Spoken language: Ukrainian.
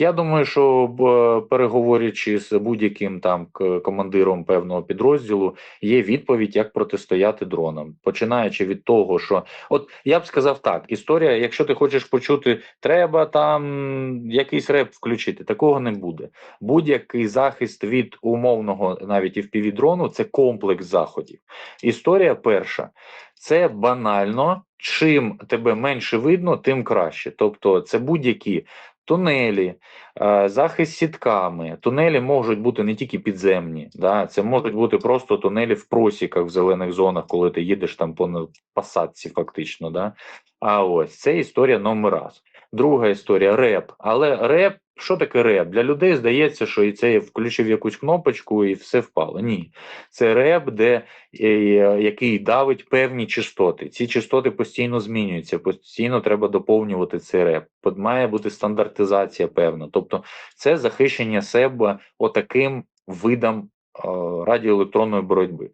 Я думаю, що б, переговорюючи з будь-яким там командиром певного підрозділу, є відповідь, як протистояти дронам. Починаючи від того, що от я б сказав так: історія, якщо ти хочеш почути, треба там якийсь реп включити, такого не буде. Будь-який захист від умовного навіть і в дрону це комплекс заходів. Історія перша це банально. Чим тебе менше видно, тим краще. Тобто, це будь-які тунелі, е, захист сітками. Тунелі можуть бути не тільки підземні, да, це можуть бути просто тунелі в просіках в зелених зонах, коли ти їдеш там по пасадці, фактично. Да. А ось це історія номер раз. Друга історія реп. Але реп, що таке реп? Для людей здається, що і це я включив якусь кнопочку і все впало. Ні, це реп, де е, який давить певні частоти. Ці частоти постійно змінюються, постійно треба доповнювати цей реп. Має бути стандартизація певна. Тобто, це захищення себе отаким видом е, радіоелектронної боротьби.